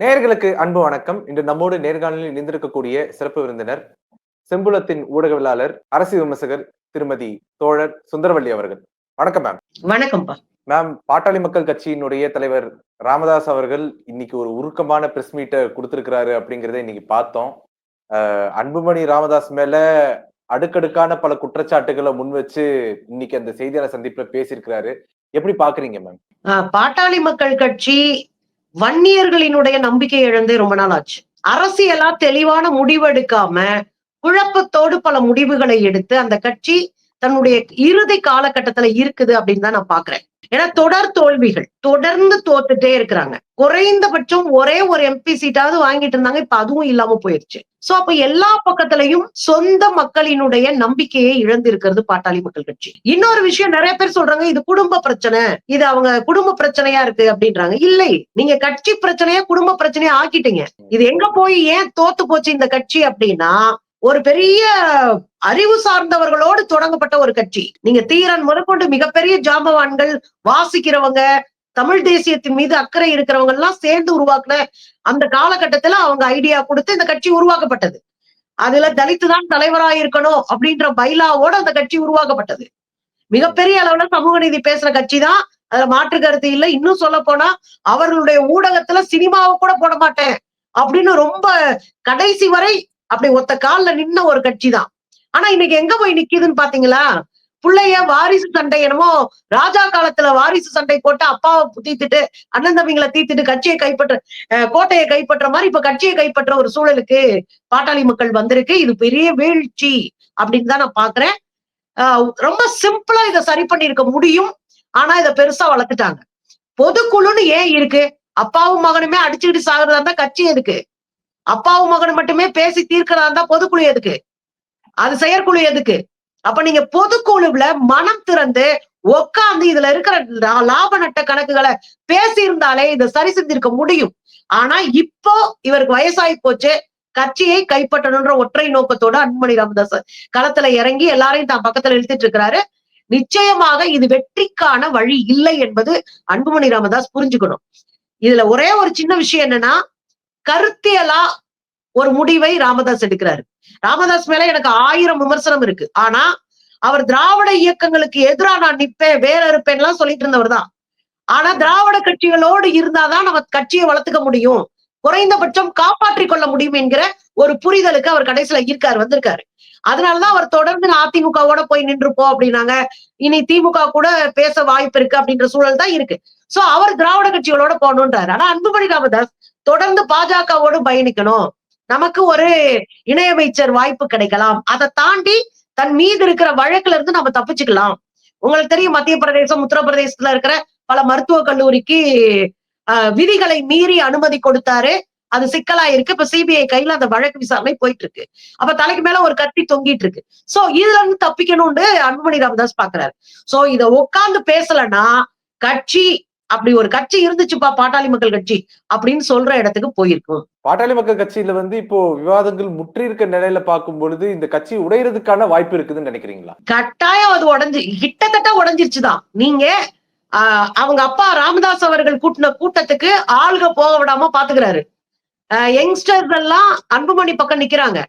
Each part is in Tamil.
நேயர்களுக்கு அன்பு வணக்கம். இன்று நம்மோடு நேர்காணலில் இணைந்திருக்கக்கூடிய சிறப்பு விருந்தினர் செம்புலத்தின் ஊடகவியலாளர் அரசு விமர்சகர் திருமதி தோழர் சுந்தரவல்லி அவர்கள். வணக்கம் மேம் வணக்கம்ப்பா. மேம் பாட்டாளி மக்கள் கட்சியினுடைய தலைவர் ராமதாஸ் அவர்கள் இன்னைக்கு ஒரு உருக்கமான பிரஸ் மீட்டை கொடுத்திருக்கிறாரு அப்படிங்கறத இன்னைக்கு பார்த்தோம். அன்புமணி ராமதாஸ் மேல அடுக்கடுக்கான பல குற்றச்சாட்டுகளை முன் வச்சு இன்னைக்கு அந்த செய்தியாளர் சந்திப்புல பேசியிருக்கிறாரு. எப்படி பாக்குறீங்க மேம் பாட்டாளி மக்கள் கட்சி வன்னியர்களினுடைய நம்பிக்கை இழந்தே ரொம்ப நாள் ஆச்சு. அரசியலா தெளிவான முடிவெடுக்காம குழப்பத்தோடு பல முடிவுகளை எடுத்து அந்த கட்சி தன்னுடைய இறுதி காலகட்டத்துல இருக்குது அப்படின்னு தான் நான் பாக்குறேன். ஏன்னா தொடர் தோல்விகள் தொடர்ந்து தோத்துட்டே இருக்கிறாங்க. குறைந்தபட்சம் ஒரே ஒரு எம்பி சீட்டாவது வாங்கிட்டு இருந்தாங்க இப்ப அதுவும் இல்லாம போயிருச்சு. சோ அப்ப எல்லா பக்கத்திலையும் சொந்த மக்களினுடைய நம்பிக்கையை இழந்து இருக்கிறது பாட்டாளி மக்கள் கட்சி. இன்னொரு விஷயம் நிறைய பேர் சொல்றாங்க இது குடும்ப பிரச்சனை இது அவங்க குடும்ப பிரச்சனையா இருக்கு அப்படின்றாங்க. இல்லை நீங்க கட்சி பிரச்சனையா குடும்ப பிரச்சனையா ஆக்கிட்டீங்க. இது எங்க போய் ஏன் தோத்து போச்சு இந்த கட்சி அப்படின்னா ஒரு பெரிய அறிவு சார்ந்தவர்களோடு தொடங்கப்பட்ட ஒரு கட்சி. நீங்க தீரன் முதற்கொண்டு மிகப்பெரிய ஜாம்பவான்கள் வாசிக்கிறவங்க தமிழ் தேசியத்தின் மீது அக்கறை இருக்கிறவங்க எல்லாம் சேர்ந்து உருவாக்குன அந்த காலகட்டத்துல அவங்க ஐடியா கொடுத்து இந்த கட்சி உருவாக்கப்பட்டது. அதுல தலித்து தான் தலைவராக இருக்கணும் அப்படின்ற பைலாவோட அந்த கட்சி உருவாக்கப்பட்டது. மிகப்பெரிய அளவுல சமூக நீதி பேசுற கட்சி தான் அதுல மாற்று கருத்து இல்லை. இன்னும் சொல்ல போனா அவர்களுடைய ஊடகத்துல சினிமாவை கூட போட மாட்டேன் அப்படின்னு ரொம்ப கடைசி வரை அப்படி ஒத்த கால்ல நின்ன ஒரு கட்சி தான் ஆனா இன்னைக்கு எங்க போய் நிக்குதுன்னு பாத்தீங்களா? பிள்ளைய வாரிசு சண்டை என்னமோ ராஜா காலத்துல வாரிசு சண்டை போட்டு அப்பாவை தீத்துட்டு அண்ணன் தம்பிங்களை தீத்துட்டு கட்சியை கைப்பற்ற கோட்டையை கைப்பற்ற மாதிரி இப்ப கட்சியை கைப்பற்ற ஒரு சூழலுக்கு பாட்டாளி மக்கள் வந்திருக்கு. இது பெரிய வீழ்ச்சி அப்படின்னு தான் நான் பாக்குறேன். ஆஹ் ரொம்ப சிம்பிளா இதை சரி பண்ணிருக்க முடியும். ஆனா இதை பெருசா வளர்த்துட்டாங்க. பொதுக்குழுன்னு ஏன் இருக்கு? அப்பாவும் மகனுமே அடிச்சுக்கிட்டு சாகுறதா இருந்தா கட்சி இருக்கு அப்பாவும் மகனும் மட்டுமே பேசி தீர்க்கிறதா இருந்தா பொதுக்குழு எதுக்கு? அது செயற்குழு எதுக்கு? அப்ப நீங்க பொதுக்குழுவுல மனம் திறந்து உட்கார்ந்து இதுல இருக்கிற லாப நட்ட கணக்குகளை பேசி இருந்தாலே இதை சரி செஞ்சிருக்க முடியும். ஆனா இப்போ இவருக்கு வயசாகி போச்சு கட்சியை கைப்பற்றணும்ன்ற ஒற்றை நோக்கத்தோட அன்புமணி ராமதாஸ் களத்துல இறங்கி எல்லாரையும் தான் பக்கத்துல இழுத்துட்டு இருக்கிறாரு. நிச்சயமாக இது வெற்றிக்கான வழி இல்லை என்பது அன்புமணி ராமதாஸ் புரிஞ்சுக்கணும். இதுல ஒரே ஒரு சின்ன விஷயம் என்னன்னா கருத்தியலா ஒரு முடிவை ராமதாஸ் எடுக்கிறாரு. ராமதாஸ் மேல எனக்கு ஆயிரம் விமர்சனம் இருக்கு. ஆனா அவர் திராவிட இயக்கங்களுக்கு எதிரா நான் நிப்பேன் வேற இருப்பேன்லாம் சொல்லிட்டு இருந்தவர் தான். ஆனா திராவிட கட்சிகளோடு இருந்தாதான் நம்ம கட்சியை வளர்த்துக்க முடியும். குறைந்தபட்சம் காப்பாற்றிக் கொள்ள முடியும் என்கிற ஒரு புரிதலுக்கு அவர் கடைசியில இருக்காரு வந்திருக்காரு. அதனாலதான் அவர் தொடர்ந்து நான் அதிமுகவோட போய் நின்றுப்போம் அப்படின்னாங்க. இனி திமுக கூட பேச வாய்ப்பு இருக்கு அப்படின்ற சூழல் தான் இருக்கு. சோ அவர் திராவிட கட்சிகளோட போகணுன்றாரு ஆனா அன்புமணி ராமதாஸ் தொடர்ந்து பாஜகவோடு பயணிக்கணும். நமக்கு ஒரு இணையமைச்சர் வாய்ப்பு கிடைக்கலாம். அதை தாண்டி தன் மீது இருக்கிற வழக்குல இருந்து நம்ம தப்பிச்சுக்கலாம். உங்களுக்கு தெரியும் மத்திய பிரதேசம் உத்தரப்பிரதேசத்துல இருக்கிற பல மருத்துவக் கல்லூரிக்கு ஆஹ், விதிகளை மீறி அனுமதி கொடுத்தாரு. அது சிக்கலா இருக்கு. இப்ப சிபிஐ கையில அந்த வழக்கு விசாரணை போயிட்டு இருக்கு அப்ப தலைக்கு மேல ஒரு கத்தி தொங்கிட்டு இருக்கு. சோ இதுல இருந்து தப்பிக்கணும்னு அன்புமணி ராமதாஸ் பாக்குறாரு. சோ இத உட்கார்ந்து பேசலன்னா கட்சி அப்படி ஒரு கட்சி இருந்துச்சுப்பா பாட்டாளி மக்கள் கட்சி அப்படின்னு சொல்ற இடத்துக்கு போயிருக்கும். பாட்டாளி மக்கள் கட்சியில வந்து இப்போ விவாதங்கள் முற்றி இருக்க நிலையில பார்க்கும் பொழுது இந்த கட்சி உடையறதுக்கான வாய்ப்பு இருக்குதுன்னு நினைக்கிறீங்களா? கட்டாயம் அது உடைஞ்சு கிட்டத்தட்ட உடைஞ்சிருச்சுதான். நீங்க அவங்க அப்பா ராமதாஸ் அவர்கள் கூட்டின கூட்டத்துக்கு ஆள்க போக விடாம பாத்துக்கிறாரு. யங்ஸ்டர்ஸ் எல்லாம் அன்புமணி பக்கம் நிக்கிறாங்க.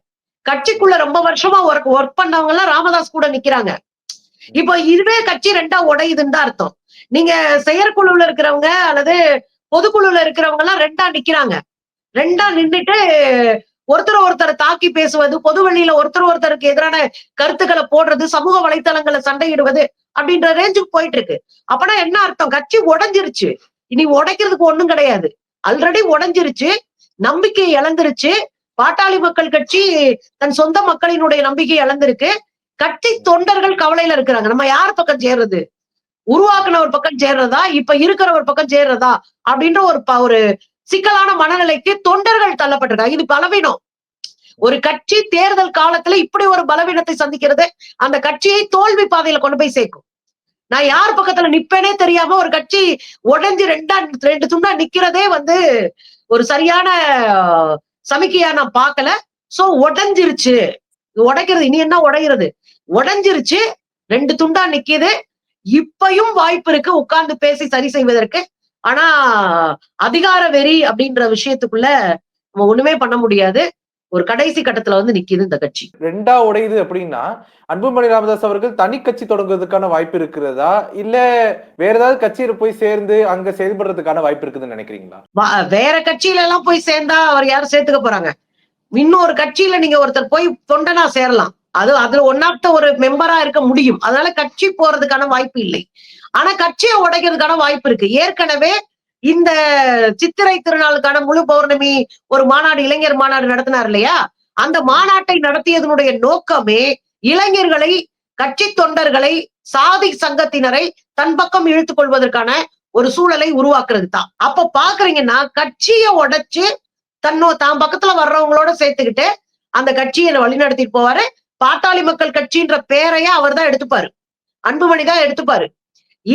கட்சிக்குள்ள ரொம்ப வருஷமா ஒர்க் ஒர்க் பண்ணவங்க எல்லாம் ராமதாஸ் கூட நிக்கிறாங்க. இப்போ இதுவே கட்சி ரெண்டா உடையுதுன்னு தான் அர்த்தம். நீங்க செயற்குழுல இருக்கிறவங்க அல்லது பொதுக்குழுல இருக்கிறவங்க எல்லாம் ரெண்டா நிக்கிறாங்க. ரெண்டா நின்னுட்டு ஒருத்தர் ஒருத்தரை தாக்கி பேசுவது பொது வழியில ஒருத்தர் ஒருத்தருக்கு எதிரான கருத்துக்களை போடுறது சமூக வலைத்தளங்களை சண்டையிடுவது அப்படின்ற ரேஞ்சுக்கு போயிட்டு இருக்கு அப்பனா என்ன அர்த்தம்? கட்சி உடஞ்சிருச்சு. இனி உடைக்கிறதுக்கு ஒண்ணும் கிடையாது. ஆல்ரெடி உடஞ்சிருச்சு. நம்பிக்கை இழந்துருச்சு. பாட்டாளி மக்கள் கட்சி தன் சொந்த மக்களினுடைய நம்பிக்கை இழந்திருக்கு. கட்சி தொண்டர்கள் கவலையில இருக்கிறாங்க. நம்ம யார் பக்கம் சேர்றது? உருவாக்குன ஒரு பக்கம் சேர்றதா? இப்ப இருக்கிற ஒரு பக்கம் சேர்றதா? அப்படின்ற ஒரு ப- ஒரு சிக்கலான மனநிலைக்கு தொண்டர்கள் தள்ளப்பட்டிருக்காங்க. இது பலவீனம். ஒரு கட்சி தேர்தல் காலத்துல இப்படி ஒரு பலவீனத்தை சந்திக்கிறது அந்த கட்சியை தோல்வி பாதையில கொண்டு போய் சேர்க்கும். நான் யார் பக்கத்துல நிப்பேனே தெரியாம ஒரு கட்சி உடைஞ்சு ரெண்டா ரெண்டு துண்டா நிக்கிறதே வந்து ஒரு சரியான சமிக்கையா நான் பார்க்கல. சோ உடைஞ்சிருச்சு. உடைக்கிறது இனி என்ன உடைகிறது உடைஞ்சிருச்சு ரெண்டு துண்டா நிக்கிது. இப்பயும் வாய்ப்பு இருக்கு உட்கார்ந்து பேசி சரி செய்வதற்கு. ஆனா அதிகார வெறி அப்படின்ற விஷயத்துக்குள்ள நம்ம ஒண்ணுமே பண்ண முடியாது. ஒரு கடைசி கட்டத்துல வந்து நிக்குது இந்த கட்சி. ரெண்டா உடையுது அப்படின்னா அன்புமணி ராமதாஸ் அவர்கள் தனி கட்சி தொடங்குறதுக்கான வாய்ப்பு இருக்கிறதா? இல்ல வேற ஏதாவது கட்சியில போய் சேர்ந்து அங்க செயல்படுறதுக்கான வாய்ப்பு இருக்குதுன்னு நினைக்கிறீங்களா? வேற கட்சியில எல்லாம் போய் சேர்ந்தா அவர் யாரும் சேர்த்துக்க போறாங்க? இன்னொரு கட்சியில நீங்க ஒருத்தர் போய் தொண்டனா சேரலாம். அது அதுல ஒன் ஆஃப் த ஒரு மெம்பரா இருக்க முடியும். அதனால கட்சி போறதுக்கான வாய்ப்பு இல்லை. ஆனா கட்சியை உடைக்கிறதுக்கான வாய்ப்பு இருக்கு. ஏற்கனவே இந்த சித்திரை திருநாளுக்கான முழு பௌர்ணமி ஒரு மாநாடு இளைஞர் மாநாடு நடத்தினார் இல்லையா? அந்த மாநாட்டை நடத்தியதனுடைய நோக்கமே இளைஞர்களை கட்சி தொண்டர்களை சாதி சங்கத்தினரை தன் பக்கம் இழுத்து கொள்வதற்கான ஒரு சூழலை உருவாக்குறது தான். அப்ப பாக்குறீங்கன்னா கட்சியை உடைச்சு தன்னோ தான் பக்கத்துல வர்றவங்களோட சேர்த்துக்கிட்டு அந்த கட்சியை வழிநடத்திட்டு போவாரு. பாட்டாளி மக்கள் கட்சின்ற பேரையே அவர் தான் எடுத்துப்பாரு. அன்புமணி தான் எடுத்துப்பாரு.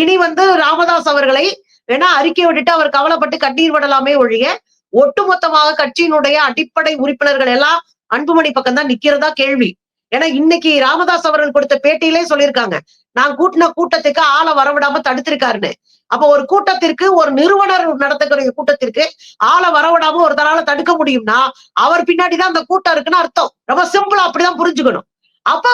இனி வந்து ராமதாஸ் அவர்களை வேணா அறிக்கை விட்டுட்டு அவர் கவலைப்பட்டு கண்ணீர் விடலாமே ஒழிய ஒட்டுமொத்தமாக கட்சியினுடைய அடிப்படை உறுப்பினர்கள் எல்லாம் அன்புமணி பக்கம் தான் நிக்கிறதா கேள்வி. ஏன்னா இன்னைக்கு ராமதாஸ் அவர்கள் கொடுத்த பேட்டியிலே சொல்லியிருக்காங்க. நான் கூட்டின கூட்டத்துக்கு ஆளை வரவிடாம தடுத்திருக்காருன்னு. அப்ப ஒரு கூட்டத்திற்கு ஒரு நிறுவனர் நடத்தக்கூடிய கூட்டத்திற்கு ஆளை வரவிடாம ஒருத்தரால தடுக்க முடியும்னா அவர் பின்னாடிதான் அந்த கூட்டம் இருக்குன்னு அர்த்தம். ரொம்ப சிம்பிளா அப்படிதான் புரிஞ்சுக்கணும். அப்போ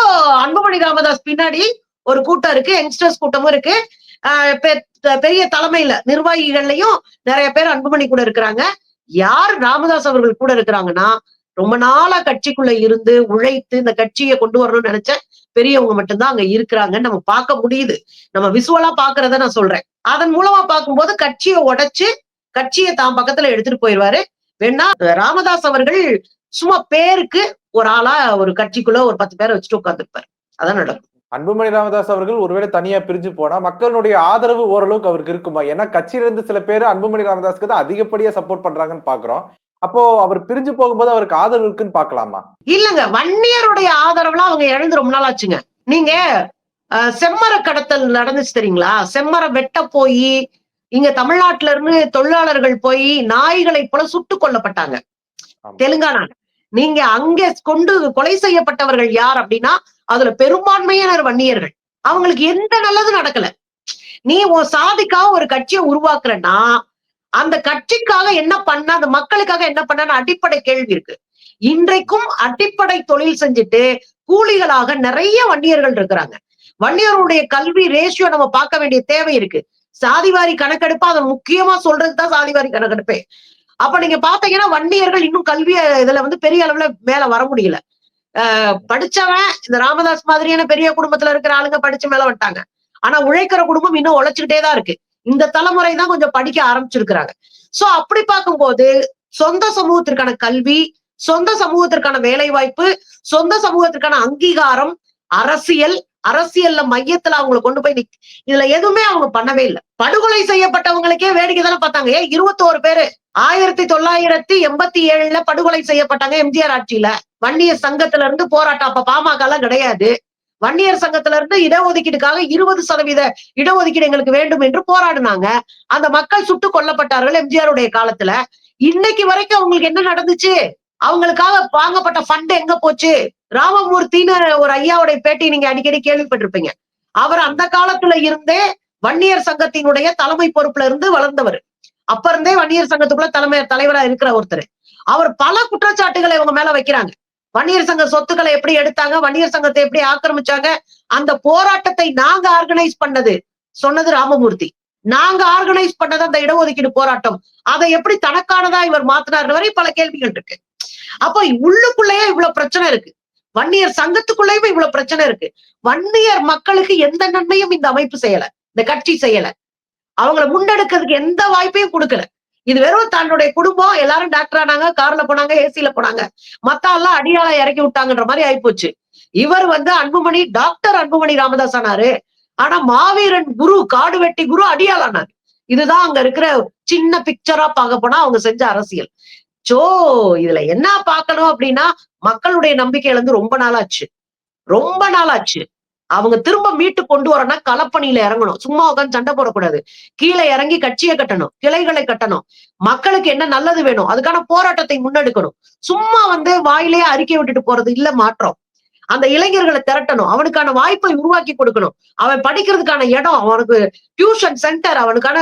அன்புமணி ராமதாஸ் பின்னாடி ஒரு கூட்டம் இருக்கு யங்ஸ்டர்ஸ் கூட்டமும் இருக்கு. ஆஹ் பெ- பெரிய தலைமையில நிர்வாகிகள்லயும் நிறைய பேர் அன்புமணி கூட இருக்கிறாங்க. யார் ராமதாஸ் அவர்கள் கூட இருக்கிறாங்கன்னா ரொம்ப நாளா கட்சிக்குள்ள இருந்து உழைத்து இந்த கட்சியை கொண்டு வரணும்னு நினைச்ச பெரியவங்க மட்டும்தான் அங்க இருக்கிறாங்கன்னு நம்ம பார்க்க முடியுது. நம்ம விசுவலா பாக்குறத நான் சொல்றேன். அதன் மூலமா பார்க்கும்போது கட்சியை உடைச்சு கட்சியை தான் பக்கத்துல எடுத்துட்டு போயிடுவாரு வேணா ராமதாஸ் அவர்கள் சும்மா பேருக்கு ஒரு ஆளா ஒரு கட்சிக்குள்ள ஒரு பத்து பேரை வச்சுட்டு உட்காந்துருப்பாரு அதான் நடக்கும். அன்புமணி ராமதாஸ் அவர்கள் ஒருவேளை தனியா பிரிஞ்சு போனா மக்களுடைய ஆதரவு ஓரளவுக்கு அவருக்கு இருக்குமா? ஏன்னா கட்சியில இருந்து சில பேர் அன்புமணி ராமதாஸ்க்கு தான் அதிகப்படியா சப்போர்ட் பண்றாங்கன்னு பாக்குறோம். அப்போ அவர் பிரிஞ்சு போகும்போது அவருக்கு ஆதரவு இருக்குன்னு பாக்கலாமா? இல்லங்க வன்னியருடைய ஆதரவுலாம் அவங்க இழந்து ரொம்ப நாள் ஆச்சுங்க. நீங்க செம்மர கடத்தல் நடந்துச்சு தெரியுங்களா? செம்மரம் வெட்ட போய் இங்க தமிழ்நாட்டுல இருந்து தொழிலாளர்கள் போய் நாய்களை போல சுட்டு கொல்லப்பட்டாங்க. ஆமா. நீங்க அங்க கொண்டு கொலை செய்யப்பட்டவர்கள் யார் அப்படின்னா அதுல பெரும்பான்மையினர் வன்னியர்கள். அவங்களுக்கு எந்த நல்லதும் நடக்கல. நீ உன் சாதிக்காக ஒரு கட்சியை உருவாக்குறன்னா அந்த கட்சிக்காக என்ன பண்ண அந்த மக்களுக்காக என்ன பண்ண அடிப்படை கேள்வி இருக்கு. இன்றைக்கும் அடிப்படை தொழில் செஞ்சுட்டு கூலிகளாக நிறைய வன்னியர்கள் இருக்கிறாங்க. வன்னியருடைய கல்வி ரேஷியோ நம்ம பார்க்க வேண்டிய தேவை இருக்கு. சாதிவாரி கணக்கெடுப்பு அதை முக்கியமா சொல்றதுதான் சாதிவாரி கணக்கெடுப்பே. அப்ப நீங்க பாத்தீங்கன்னா வன்னியர்கள் இன்னும் கல்வி இதுல வந்து பெரிய அளவுல மேல வர முடியல. ஆஹ் படிச்சவன் இந்த ராமதாஸ் மாதிரியான பெரிய குடும்பத்துல இருக்கிற ஆளுங்க படிச்சு மேல வந்துட்டாங்க. ஆனா உழைக்கிற குடும்பம் இன்னும் உழைச்சுக்கிட்டே தான் இருக்கு. இந்த தலைமுறை தான் கொஞ்சம் படிக்க ஆரம்பிச்சிருக்கிறாங்க. சோ அப்படி பார்க்கும்போது சொந்த சமூகத்திற்கான கல்வி சொந்த சமூகத்திற்கான வேலை வாய்ப்பு சொந்த சமூகத்திற்கான அங்கீகாரம் அரசியல் அரசியல்ல மையத்துல அவங்களை கொண்டு போய் நிக் இதுல எதுவுமே அவங்க பண்ணவே இல்லை. படுகொலை செய்யப்பட்டவங்களுக்கே வேடிக்கை தானே பார்த்தாங்க. ஏன் இருபத்தோரு பேரு. ஆயிரத்தி தொள்ளாயிரத்தி எண்பத்தி ஏழுல படுகொலை செய்யப்பட்டாங்க எம்ஜிஆர் ஆட்சியில. வன்னியர் சங்கத்துல இருந்து போராட்டம். அப்ப பாமக எல்லாம் கிடையாது. வன்னியர் சங்கத்துல இருந்து இடஒதுக்கீடுக்காக இருபது சதவீத இடஒதுக்கீடு எங்களுக்கு வேண்டும் என்று போராடினாங்க. அந்த மக்கள் சுட்டு கொல்லப்பட்டார்கள் எம்ஜிஆர் உடைய காலத்துல. இன்னைக்கு வரைக்கும் அவங்களுக்கு என்ன நடந்துச்சு? அவங்களுக்காக வாங்கப்பட்ட ஃபண்ட் எங்க போச்சு? ராமமூர்த்தின்னு ஒரு ஐயாவுடைய பேட்டி நீங்க அடிக்கடி கேள்விப்பட்டிருப்பீங்க. அவர் அந்த காலத்துல இருந்தே வன்னியர் சங்கத்தினுடைய தலைமை பொறுப்புல இருந்து வளர்ந்தவர். அப்ப இருந்தே வன்னியர் சங்கத்துக்குள்ள தலைமை தலைவரா இருக்கிற ஒருத்தர். அவர் பல குற்றச்சாட்டுகளை இவங்க மேல வைக்கிறாங்க. வன்னியர் சங்க சொத்துக்களை எப்படி எடுத்தாங்க வன்னியர் சங்கத்தை எப்படி ஆக்கிரமிச்சாங்க அந்த போராட்டத்தை நாங்க ஆர்கனைஸ் பண்ணது சொன்னது ராமமூர்த்தி. நாங்க ஆர்கனைஸ் பண்ணது அந்த இடஒதுக்கீடு போராட்டம். அதை எப்படி தனக்கானதா இவர் மாத்தினார் வரை பல கேள்விகள் இருக்கு. அப்போ உள்ளுக்குள்ளேயே இவ்வளவு பிரச்சனை இருக்கு. வன்னியர் சங்கத்துக்குள்ளேயும் இவ்வளவு பிரச்சனை இருக்கு. வன்னியர் மக்களுக்கு எந்த நன்மையும் இந்த அமைப்பு செய்யல. இந்த கட்சி செய்யல. அவங்கள முன்னெடுக்கிறதுக்கு எந்த வாய்ப்பையும் கொடுக்கல. இது வெறும் தன்னுடைய குடும்பம் எல்லாரும் டாக்டர் ஆனாங்க கார்ல போனாங்க ஏசியில போனாங்க. மத்த எல்லாம் அடியாள இறக்கி விட்டாங்கன்ற மாதிரி ஆயிப்போச்சு. இவர் வந்து அன்புமணி டாக்டர் அன்புமணி ராமதாஸ் ஆனாரு. ஆனா மாவீரன் குரு காடு வெட்டி குரு அடியாள் ஆனாரு. இதுதான் அங்க இருக்கிற சின்ன பிக்சரா பார்க்க போனா அவங்க செஞ்ச அரசியல். சோ இதுல என்ன பார்க்கணும் அப்படின்னா மக்களுடைய நம்பிக்கை இழந்து ரொம்ப நாளாச்சு. ரொம்ப நாளாச்சு. அவங்க திரும்ப மீட்டு கொண்டு வரணும்னா களப்பணியில இறங்கணும். சும்மா உட்காந்து சண்டை போடக்கூடாது. கீழே இறங்கி கட்சியை கட்டணும். கிளைகளை கட்டணும். மக்களுக்கு என்ன நல்லது வேணும்? அதுக்கான போராட்டத்தை முன்னெடுக்கணும். சும்மா வந்து வாயிலேயே அறிக்கை விட்டுட்டு போறது இல்ல மாற்றம். அந்த இளைஞர்களை திரட்டணும். அவனுக்கான வாய்ப்பை உருவாக்கி கொடுக்கணும். அவன் படிக்கிறதுக்கான இடம் அவனுக்கு டியூஷன் சென்டர் அவனுக்கான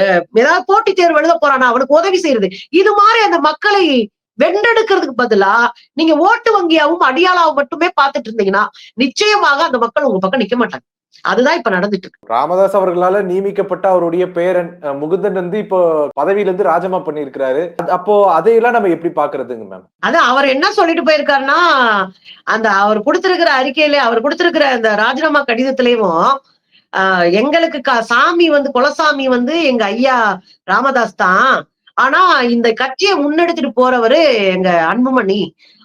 அஹ், ஏதாவது போட்டித் தேர்வு எழுத போறானா அவனுக்கு உதவி செய்யறது. இது மாதிரி அந்த மக்களை வென்றெடுக்கிறதுக்கு பதிலா நீங்க ஓட்டு வங்கியாவும் அடியாளாவும் மட்டுமே பார்த்துட்டு இருந்தீங்கன்னா நிச்சயமாக அந்த மக்கள் உங்க பக்கம் நிக்க மாட்டாங்க. அதுதான் இப்ப நடந்துட்டு இருக்கு. ராமதாஸ் அவர்களால நியமிக்கப்பட்ட அவருடைய பேரன் முகுந்தன் வந்து இப்போ பதவியில இருந்து ராஜினாமா பண்ணியிருக்கிறாரு. அது- அப்போ அதையெல்லாம் நம்ம எப்படி பாக்குறதுங்க மேம் அது அவர் என்ன சொல்லிட்டு போயிருக்காருன்னா அந்த அவர் கொடுத்திருக்கிற அறிக்கையில அவர் கொடுத்திருக்கிற அந்த ராஜினாமா கடிதத்திலயும் எங்களுக்கு சாமி வந்து குலசாமி வந்து எங்க ஐயா ராமதாஸ் தான் ஆனா இந்த கட்சியை முன்னெடுத்துட்டு போறவரு எங்க அன்புமணி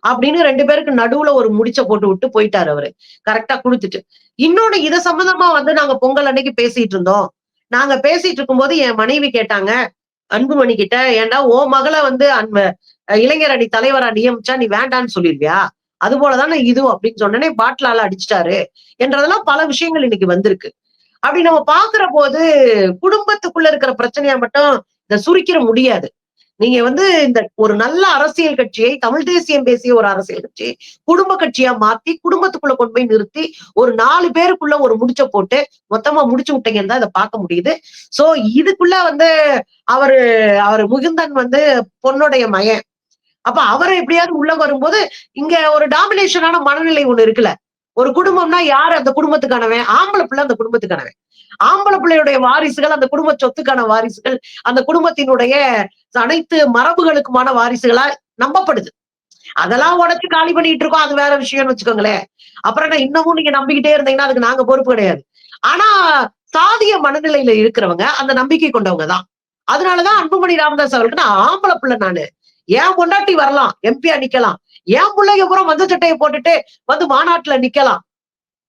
அப்படின்னு ரெண்டு பேருக்கு நடுவுல ஒரு முடிச்ச போட்டு விட்டு போயிட்டாரு அவரு. கரெக்டா கொடுத்துட்டு. இன்னொன்னு இத சம்பந்தமா வந்து நாங்க பொங்கல் அன்னைக்கு பேசிட்டு இருந்தோம். நாங்க பேசிட்டு இருக்கும்போது என் மனைவி கேட்டாங்க அன்புமணி கிட்ட ஏன்டா ஓ மகளை வந்து அன்ப இளைஞர் அணி தலைவரா நியமிச்சா நீ வேண்டான்னு சொல்லிருவியா? அது போலதானே இதுவும்? அப்படின்னு சொன்னனே பாட்டிலால அடிச்சிட்டாரு. என்றதெல்லாம் பல விஷயங்கள் இன்னைக்கு வந்திருக்கு. அப்படி நம்ம பாக்குற போது குடும்பத்துக்குள்ள இருக்கிற பிரச்சனையா மட்டும் இதை சுருக்கிற முடியாது. நீங்க வந்து இந்த ஒரு நல்ல அரசியல் கட்சியை தமிழ் தேசியம் பேசிய ஒரு அரசியல் கட்சி குடும்ப கட்சியா மாத்தி குடும்பத்துக்குள்ள கொண்டு போய் நிறுத்தி ஒரு நாலு பேருக்குள்ள ஒரு முடிச்ச போட்டு மொத்தமா முடிச்சு விட்டீங்கன்னு தான் இதை பார்க்க முடியுது. சோ இதுக்குள்ள வந்து அவரு அவரு முகுந்தன் வந்து பொண்ணுடைய மயன் அப்ப அவரை எப்படியாவது உள்ள வரும்போது இங்க ஒரு டாமினேஷனான மனநிலை ஒண்ணு இருக்குல்ல. ஒரு குடும்பம்னா யார் அந்த குடும்பத்துக்கானவன்? ஆம்பளை பிள்ளை அந்த குடும்பத்துக்கானவன். ஆம்பளை பிள்ளையுடைய வாரிசுகள் அந்த குடும்ப சொத்துக்கான வாரிசுகள் அந்த குடும்பத்தினுடைய அனைத்து மரபுகளுக்குமான வாரிசுகளா நம்பப்படுது. அதெல்லாம் உடச்சு காலி பண்ணிட்டு இருக்கோம். அது வேற விஷயம்னு வச்சுக்கோங்களேன். அப்புறம் என்ன இன்னமும் நீங்க நம்பிக்கிட்டே இருந்தீங்கன்னா அதுக்கு நாங்க பொறுப்பு கிடையாது. ஆனா சாதிய மனநிலையில இருக்கிறவங்க அந்த நம்பிக்கை கொண்டவங்க தான். அதனாலதான் அன்புமணி ராமதாஸ் அவர்களுக்கு நான் ஆம்பளை பிள்ளை நானு. ஏன் பொண்டாட்டி வரலாம் எம்பியா நிக்கலாம். என் பிள்ளைங்க பூரா மஞ்சள் சட்டையை போட்டுட்டு வந்து மாநாட்டுல நிக்கலாம்.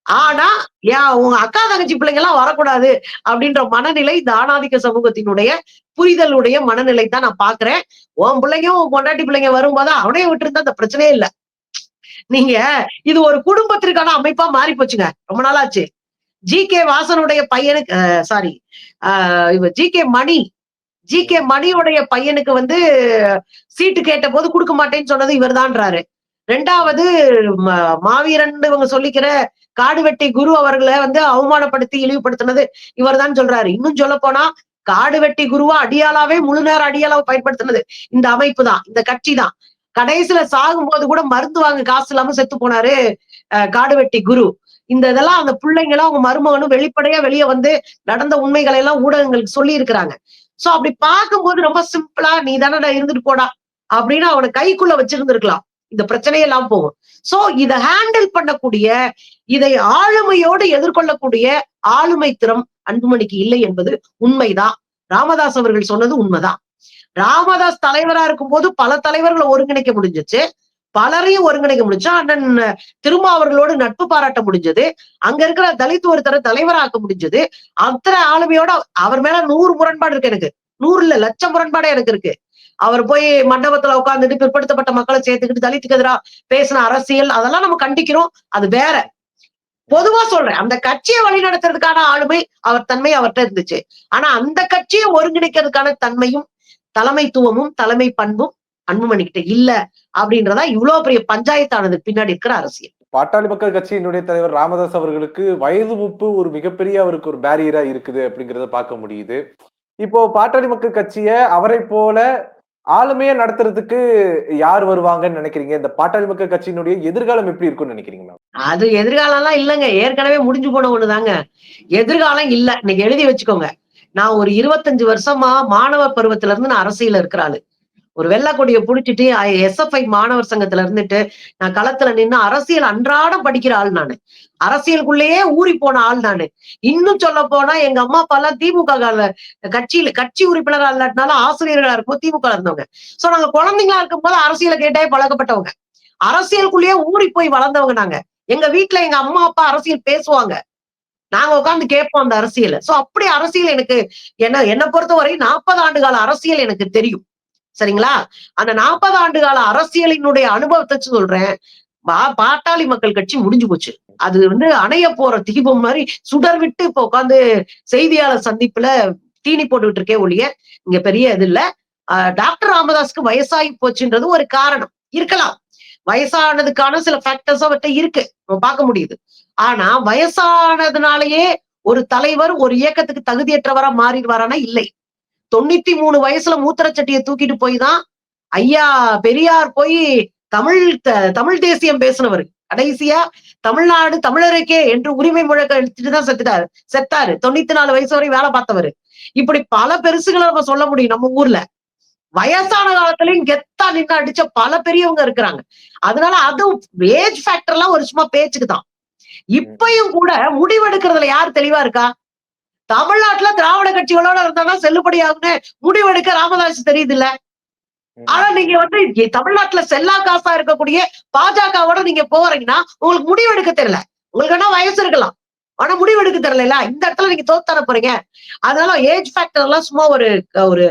ஆனா ஏன் உங்க அக்கா தங்கச்சி பிள்ளைங்க எல்லாம் வரக்கூடாது அப்படின்ற மனநிலை இந்த ஆணாதிக்க சமூகத்தினுடைய புரிதலுடைய மனநிலை தான் நான் பாக்குறேன். உன் பிள்ளைங்க உன் பொண்டாட்டி பிள்ளைங்க வரும்போது அவனையும் விட்டுருந்தா அந்த பிரச்சனையே இல்ல. நீங்க இது ஒரு குடும்பத்திற்கான அமைப்பா மாறி போச்சுங்க. ரொம்ப நாளாச்சு. ஜி கே வாசனுடைய பையனுக்கு சாரி இவர் G K Mani G K மணியுடைய பையனுக்கு வந்து சீட்டு கேட்ட போது கொடுக்க மாட்டேன்னு சொன்னது இவர்தான்றாரு. ரெண்டாவது மாவீரன் இவங்க சொல்லிக்கிற காடுவெட்டி குரு அவர்களை வந்து அவமானப்படுத்தி இழிவுபடுத்தினது இவர்தான் சொல்றாரு. இன்னும் சொல்ல போனா காடுவெட்டி குருவா அடியாளாவே முழு நேரம் அடியாளாவை பயன்படுத்தினது. இந்த அமைப்பு தான் இந்த கட்சி தான். கடைசியில சாகும்போது கூட மருந்து வாங்க காசு இல்லாம செத்து போனாரு அஹ், காடுவெட்டி குரு. இந்த இதெல்லாம் அந்த பிள்ளைங்களும் அவங்க மருமகனும் வெளிப்படையா வெளியே வந்து நடந்த உண்மைகளை எல்லாம் ஊடகங்களுக்கு சொல்லி இருக்கிறாங்க சோ அப்படி பார்க்கும்போது ரொம்ப சிம்பிளா நீ தானடா இருந்துட்டு போடா அப்படின்னு அவனை கைக்குள்ள வச்சிருந்திருக்கலாம். இந்த பிரச்சனையெல்லாம் போகும். சோ இதை ஹேண்டில் பண்ணக்கூடிய இதை ஆளுமையோடு எதிர்கொள்ளக்கூடிய ஆளுமை திறம் அன்புமணிக்கு இல்லை என்பது உண்மைதான். ராமதாஸ் அவர்கள் சொன்னது உண்மைதான். ராமதாஸ் தலைவரா இருக்கும்போது பல தலைவர்களை ஒருங்கிணைக்க முடிஞ்சுச்சு. பலரையும் ஒருங்கிணைக்க முடிஞ்சு அண்ணன் திருமாவர்களோடு நட்பு பாராட்ட முடிஞ்சது. அங்க இருக்கிற தலித் ஒருத்தரை தலைவராக்க முடிஞ்சது. அத்தனை ஆளுமையோட அவர் மேல நூறு முரண்பாடு இருக்கு எனக்கு. நூறுல லட்சம் முரண்பாடு எனக்கு இருக்கு. அவர் போய் மண்டபத்துல உட்கார்ந்துட்டு பிற்படுத்தப்பட்ட மக்களை சேர்த்துக்கிட்டு தலித்துக்கு எதிராக பேசின அரசியல் அதெல்லாம் நம்ம கண்டிக்கிறோம். அது வேற. பொதுவா சொல்றேன் அந்த கட்சியை வழிநடத்துறதுக்கான ஆளுமை அவர் தன்மை அவர்கிட்ட இருந்துச்சு. ஆனா அந்த கட்சியை ஒருங்கிணைக்கிறதுக்கான தன்மையும் தலைமைத்துவமும் தலைமை பண்பும் அன்புமணி கிட்ட இல்ல அப்படின்றதா இவ்வளவு பெரிய பஞ்சாயத்தானது பின்னாடி இருக்கிற அரசியல். பாட்டாளி மக்கள் கட்சியினுடைய தலைவர் ராமதாஸ் அவர்களுக்கு வயது மூப்பு ஒரு மிகப்பெரிய அவருக்கு ஒரு பேரியரா இருக்குது அப்படிங்கறத பார்க்க முடியுது. இப்போ பாட்டாளி மக்கள் கட்சிய அவரை போல ஆளுமையா நடத்துறதுக்கு யார் வருவாங்கன்னு நினைக்கிறீங்க? இந்த பாட்டாளி மக்கள் கட்சியினுடைய எதிர்காலம் எப்படி இருக்கும்னு நினைக்கிறீங்க மேம்? அது எதிர்காலம்லாம் இல்லைங்க. ஏற்கனவே முடிஞ்சு போன ஒண்ணுதாங்க. எதிர்காலம் இல்ல. இன்னைக்கு எழுதி வச்சுக்கோங்க. நான் ஒரு இருபத்தஞ்சு வருஷமா மாணவ பருவத்துல இருந்து நான் அரசியல இருக்கிற ஆளு. ஒரு வெள்ளக்கொடியை பிடிச்சிட்டு எஸ்எஃப்ஐ மாணவர் சங்கத்துல இருந்துட்டு நான் களத்துல நின்னு அரசியல் அன்றாடம் படிக்கிற ஆள் நானு. அரசியலுக்குள்ளேயே ஊறி போன ஆள் நானு. இன்னும் சொல்ல போனா எங்க அம்மா அப்பா எல்லாம் திமுக கால கட்சியில கட்சி உறுப்பினரா இல்லாட்டினாலும் ஆசிரியர்களா இருக்கும் திமுக இருந்தவங்க. சோ நாங்க குழந்தைங்களா இருக்கும்போது அரசியலை கேட்டாயே பழக்கப்பட்டவங்க. அரசியலுக்குள்ளேயே ஊறி போய் வளர்ந்தவங்க நாங்க. எங்க வீட்டுல எங்க அம்மா அப்பா அரசியல் பேசுவாங்க. நாங்க உட்கார்ந்து கேட்போம் அந்த அரசியல. சோ அப்படி அரசியல் எனக்கு என்ன என்ன பொறுத்த வரையும் நாற்பது ஆண்டு கால அரசியல் எனக்கு தெரியும். சரிங்களா? அந்த நாற்பது ஆண்டு கால அரசியலினுடைய அனுபவத்தை சொல்றேன். பா- பாட்டாளி மக்கள் கட்சி முடிஞ்சு போச்சு. அது வந்து அணைய போற தீபம் மாதிரி சுடர் விட்டு இப்ப உட்காந்து செய்தியாளர் சந்திப்புல தீனி போட்டுக்கிட்டு இருக்கே ஒழிய இங்க பெரிய இது இல்ல. ஆஹ் டாக்டர் ராமதாஸ்க்கு வயசாகி போச்சுன்றது ஒரு காரணம். இருக்கலாம். வயசானதுக்கான சில ஃபேக்டர்ஸ் அவர்கிட்ட இருக்கு. நம்ம பார்க்க முடியுது. ஆனா வயசானதுனாலயே ஒரு தலைவர் ஒரு இயக்கத்துக்கு தகுதியற்றவரா மாறிடுவாரானா? இல்லை. தொண்ணூத்தி மூணு வயசுல மூத்திரச்சட்டியை தூக்கிட்டு போய் தான் ஐயா பெரியார் போய் தமிழ் தமிழ் தேசியம் பேசினவர். கடைசியா தமிழ்நாடு தமிழருக்கே என்று உரிமை முழக்க எடுத்துட்டு தான் செத்துட்டாரு. செத்தாரு. தொண்ணூத்தி நாலு வயசு வரை வேலை பார்த்தவர். இப்படி பல பெருசுகளை நம்ம சொல்ல முடியும் நம்ம ஊர்ல. வயசான காலத்துலயும் கெத்தா நின்று அடிச்ச பல பெரியவங்க இருக்கிறாங்க. அதனால அதுவும் ஏஜ் ஃபேக்டர் எல்லாம் ஒரு சும்மா பேச்சுக்கு தான் இப்பயும் கூட முடிவெடுக்கிறதுல யார் தெளிவா இருக்கா? தமிழ்நாட்டுல திராவிட கட்சிகளோட இருந்தாதான் செல்லுபடி ஆகுன்னு முடிவெடுக்க ராமதாஸ் தெரியுது இல்ல. ஆனா நீங்க வந்து தமிழ்நாட்டுல செல்லா காசா இருக்கக்கூடிய பாஜகவோட நீங்க போறீங்கன்னா உங்களுக்கு முடிவெடுக்க தெரியல. உங்களுக்கு வேணா வயசு இருக்கலாம். ஆனா முடிவெடுக்க தெரியல இந்த இடத்துல நீங்க தோத்தர போறீங்க. அதனால ஏஜ் ஃபேக்டர் எல்லாம் சும்மா ஒரு ஒரு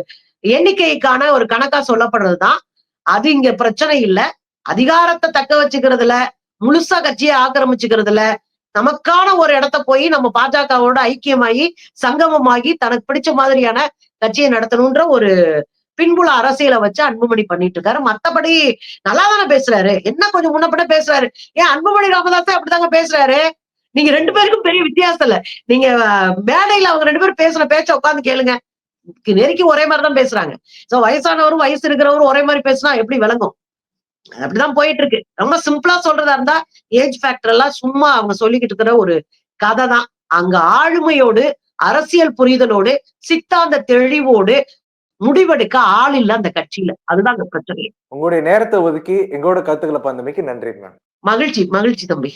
எண்ணிக்கைக்கான ஒரு கணக்கா சொல்லப்படுறதுதான். அது இங்க பிரச்சனை இல்ல. அதிகாரத்தை தக்க வச்சுக்கிறதுல முழுசா கட்சியை ஆக்கிரமிச்சுக்கிறதுல நமக்கான ஒரு இடத்த போய் நம்ம பாஜகவோட ஐக்கியமாகி சங்கமமாகி தனக்கு பிடிச்ச மாதிரியான கட்சியை நடத்தணும்ன்ற ஒரு பின்புல அரசியலை வச்சு அன்புமணி பண்ணிட்டு இருக்காரு மத்தபடி நல்லா தானே பேசுறாரு. என்ன கொஞ்சம் முன்னப்பட பேசுறாரு. ஏன் அன்புமணி ராமதாஸே அப்படிதாங்க பேசுறாரு? நீங்க ரெண்டு பேருக்கும் பெரிய வித்தியாசம் இல்ல. நீங்க மேடையில அவங்க ரெண்டு பேரும் பேசுற பேச்ச உட்காந்து கேளுங்க. நெருக்கி ஒரே மாதிரி தான் பேசுறாங்க. சோ வயசானவரும் வயசு இருக்கிறவரும் ஒரே மாதிரி பேசினா எப்படி விளங்கும்? அப்படிதான் போயிட்டு இருக்கு ரொம்ப சிம்பிளா சொல்றதா இருந்தா ஏஜ் ஃபேக்டர் எல்லாம் சும்மா அவங்க சொல்லிக்கிட்டு இருக்கிற ஒரு கதை தான். அங்க ஆளுமையோடு அரசியல் புரிதலோடு சித்தாந்த தெளிவோடு முடிவெடுக்க ஆள் இல்ல அந்த கட்சியில. அதுதான் அந்த பிரச்சனை உங்களுடைய நேரத்தை ஒதுக்கி எங்களோட கருத்துக்களை பந்தமைக்கு நன்றி மேம். மகிழ்ச்சி மகிழ்ச்சி தம்பி.